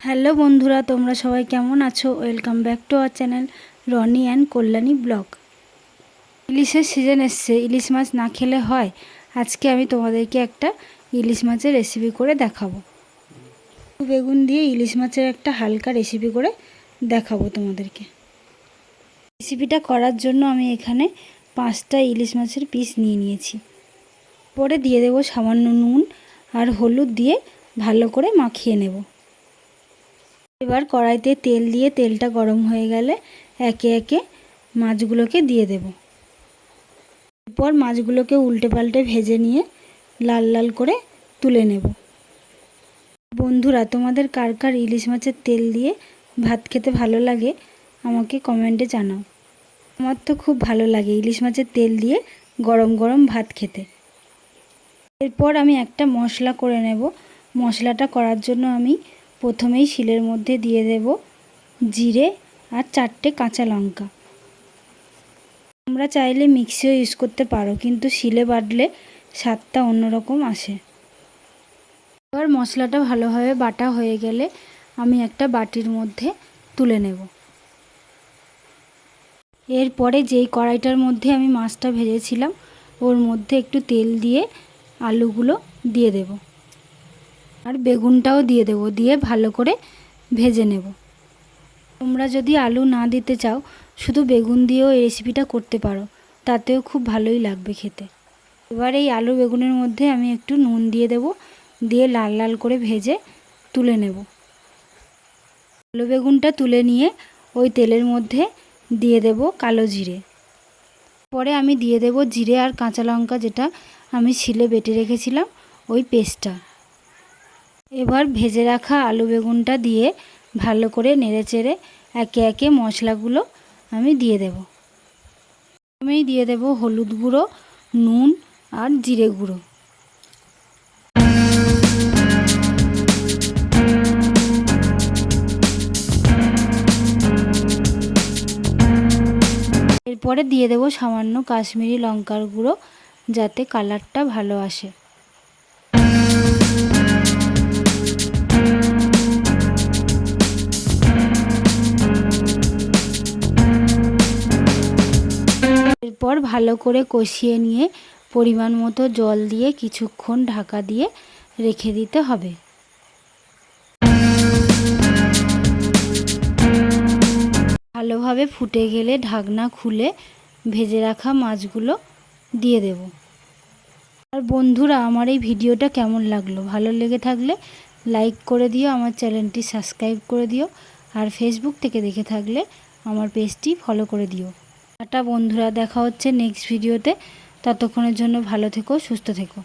Hello বন্ধুরা, তোমরা সবাই কেমন আছো? Welcome back to our channel Rony and Kalyani blog ইলিশের সিজন এসছে, ইলিশ মাছ না খেলে হয়। আজকে আমি তোমাদেরকে একটা ইলিশ মাছের রেসিপি করে দেখাবো। বেগুন দিয়ে ইলিশ মাছের একটা হালকা রেসিপি করে দেখাবো তোমাদেরকে। রেসিপিটা করার জন্য আমি এখানে পাঁচটা ইলিশ মাছের পিস নিয়ে নিয়েছি। পরে দিয়ে দেবো সামান্য নুন আর হলুদ দিয়ে ভালো করে মাখিয়ে নেব। এবার কড়াইতে তেল দিয়ে তেলটা গরম হয়ে গেলে একে একে মাছগুলোকে দিয়ে দেব। এরপর মাছগুলোকে উল্টে পাল্টে ভেজে নিয়ে লাল লাল করে তুলে নেব। বন্ধুরা, তোমাদের কার কার ইলিশ মাছের তেল দিয়ে ভাত খেতে ভালো লাগে আমাকে কমেন্টে জানাও। আমার তো খুব ভালো লাগে ইলিশ মাছের তেল দিয়ে গরম গরম ভাত খেতে। এরপর আমি একটা মশলা করে নেব। মশলাটা করার জন্য আমি প্রথমেই শিলের মধ্যে দিয়ে দেব জিরে আর চারটে কাঁচা লঙ্কা। তোমরা চাইলে মিক্সিও ইউজ করতে পারো, কিন্তু শিলে বাটলে স্বাদটা অন্যরকম আসে। এবার মশলাটা ভালোভাবে বাটা হয়ে গেলে আমি একটা বাটির মধ্যে তুলে নেব। এরপরে যেই কড়াইটার মধ্যে আমি মাছটা ভেজেছিলাম, ওর মধ্যে একটু তেল দিয়ে আলুগুলো দিয়ে দেব। আর বেগুনটাও দিয়ে দেব, দিয়ে ভালো করে ভেজে নেব। তোমরা যদি আলু না দিতে চাও, শুধু বেগুন দিয়েও এই রেসিপিটা করতে পারো, তাতেও খুব ভালোই লাগবে খেতে। এবার এই আলু বেগুনের মধ্যে আমি একটু নুন দিয়ে দেব, দিয়ে লাল লাল করে ভেজে তুলে নেব। আলু বেগুনটা তুলে নিয়ে ওই তেলের মধ্যে দিয়ে দেব কালো জিরে। পরে আমি দিয়ে দেব জিরে আর কাঁচা লঙ্কা যেটা আমি শিলে বেটে রেখেছিলাম, ওই পেস্টটা। এবার ভেজে রাখা আলু বেগুনটা দিয়ে ভালো করে নেড়ে চেড়ে একে একে মশলাগুলো আমি দিয়ে দেব। আমি দিয়ে দেব হলুদ গুঁড়ো, নুন আর জিরে গুঁড়ো। এরপরে দিয়ে দেব সামান্য কাশ্মীরি লঙ্কার গুঁড়ো যাতে কালারটা ভালো আসে। এরপর ভালো করে কষিয়ে নিয়ে পরিমাণ মতো জল দিয়ে কিছুক্ষণ ঢাকা দিয়ে রেখে দিতে হবে। ভালোভাবে ফুটে গেলে ঢাকনা খুলে ভেজে রাখা মাছগুলো দিয়ে দেব। আর বন্ধুরা, আমার এই ভিডিওটা কেমন লাগল? ভালো লেগে থাকলে লাইক করে দিও, আমার চ্যানেলটি সাবস্ক্রাইব করে দিও, আর ফেসবুক থেকে দেখে থাকলে আমার পেজটি ফলো করে দিও। টাটা বন্ধুরা দেখা হচ্ছে নেক্সট ভিডিওতে ততক্ষণের জন্য ভালো থেকো সুস্থ থেকো।